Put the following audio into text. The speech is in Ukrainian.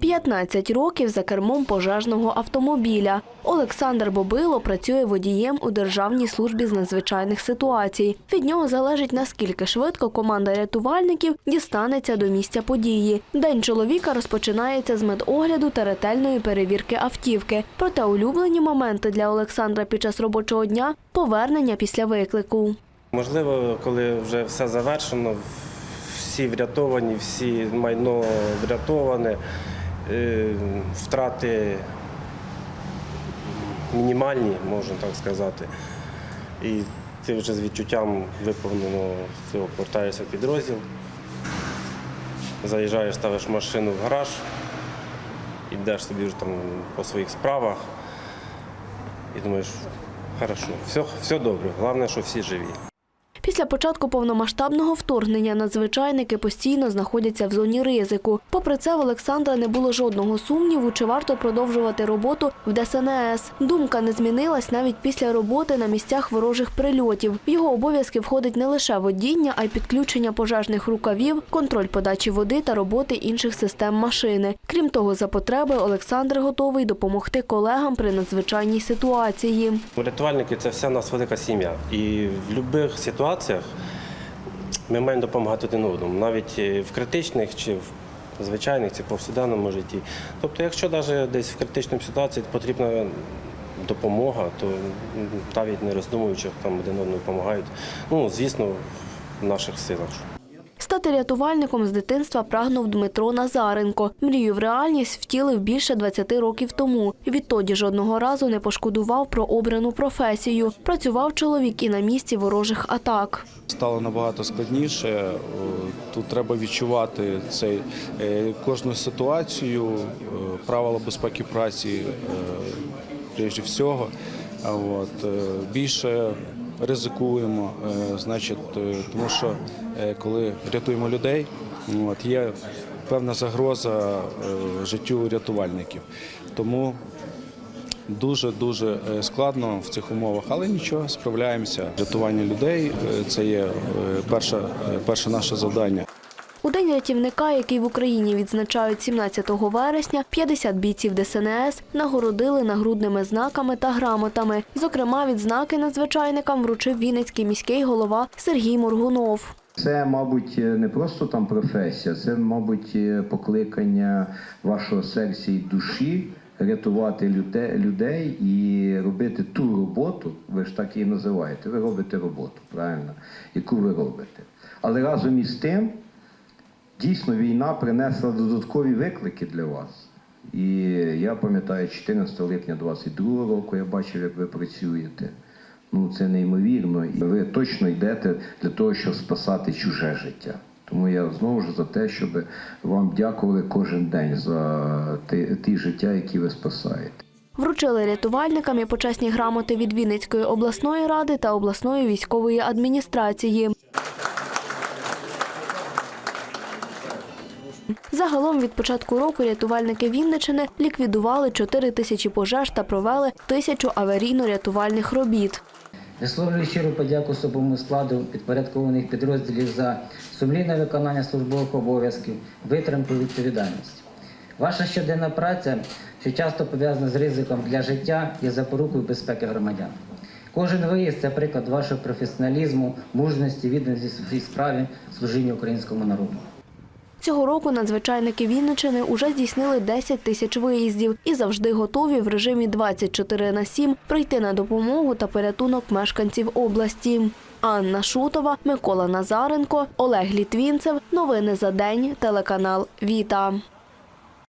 15 років за кермом пожежного автомобіля. Олександр Бобило працює водієм у Державній службі з надзвичайних ситуацій. Від нього залежить, наскільки швидко команда рятувальників дістанеться до місця події. День чоловіка розпочинається з медогляду та ретельної перевірки автівки. Проте улюблені моменти для Олександра під час робочого дня – повернення після виклику. Можливо, коли вже все завершено, всі врятовані, всі майно врятоване, е, втрати мінімальні, можна так сказати. І ти вже з відчуттям виповненого цього повертаєшся в підрозділ, заїжджаєш, ставиш машину в гараж, йдеш собі вже там по своїх справах і думаєш, хорошо, все, все добре, головне, що всі живі. Після початку повномасштабного вторгнення надзвичайники постійно знаходяться в зоні ризику. Попри це, в Олександра не було жодного сумніву, чи варто продовжувати роботу в ДСНС. Думка не змінилась навіть після роботи на місцях ворожих прильотів. В його обов'язки входить не лише водіння, а й підключення пожежних рукавів, контроль подачі води та роботи інших систем машини. Крім того, за потреби Олександр готовий допомогти колегам при надзвичайній ситуації. Рятувальники це вся нас велика сім'я. І в будь-яких ситуаціях ми маємо допомагати один одному, навіть е, в критичних чи в звичайних чи повсякденному житті. Тобто, якщо навіть десь в критичній ситуації потрібна допомога, то навіть не роздумуючи, там один одному допомагають. Ну, звісно, в наших силах. Стати рятувальником з дитинства прагнув Дмитро Назаренко. Мрію в реальність втілив більше 20 років тому. Відтоді жодного разу не пошкодував про обрану професію. Працював чоловік і на місці ворожих атак. Стало набагато складніше. Е, Тут треба відчувати цей, е, кожну ситуацію, е, правила безпеки праці прежде всього. От, більше ризикуємо, е, значить, е, тому що е, коли рятуємо людей, от, є певна загроза життю рятувальників. Тому Дуже дуже складно в цих умовах, але нічого, справляємося. Рятування людей це є перше, перше наше завдання. День рятівника, який в Україні відзначають 17 вересня, 50 бійців ДСНС нагородили нагрудними знаками та грамотами. Зокрема, відзнаки надзвичайникам вручив Вінницький міський голова Сергій Моргунов. Це, мабуть, не просто там професія, це, мабуть, покликання вашого серця і душі рятувати людей і робити ту роботу, ви ж так її називаєте. Ви робите роботу, правильно, яку ви робите. Але разом із тим, дійсно, війна принесла додаткові виклики для вас. І я пам'ятаю, 14 липня 22 року я бачив, як ви працюєте. Ну, це неймовірно. І ви точно йдете для того, щоб спасати чуже життя. Тому я знову ж за те, щоб вам дякували кожен день за ті, ті життя, які ви спасаєте. Вручили рятувальникам і почесні грамоти від Вінницької обласної ради та обласної військової адміністрації. Загалом від початку року рятувальники Вінничини ліквідували 4 тисячі пожеж та провели тисячу аварійно-рятувальних робіт. Висловлюю щиру подяку особовому складу підпорядкованих підрозділів за сумлінне виконання службових обов'язків, витримку відповідальність. Ваша щоденна праця, що часто пов'язана з ризиком для життя, є запорукою безпеки громадян. Кожен виїзд це приклад вашого професіоналізму, мужності, відданості своїй справі, служіння українському народу. Цього року надзвичайники Вінничини уже здійснили 10 тисяч виїздів і завжди готові в режимі 24 на 7 прийти на допомогу та порятунок мешканців області. Анна Шутова, Микола Назаренко, Олег Літвінцев. Новини за день. Телеканал Віта.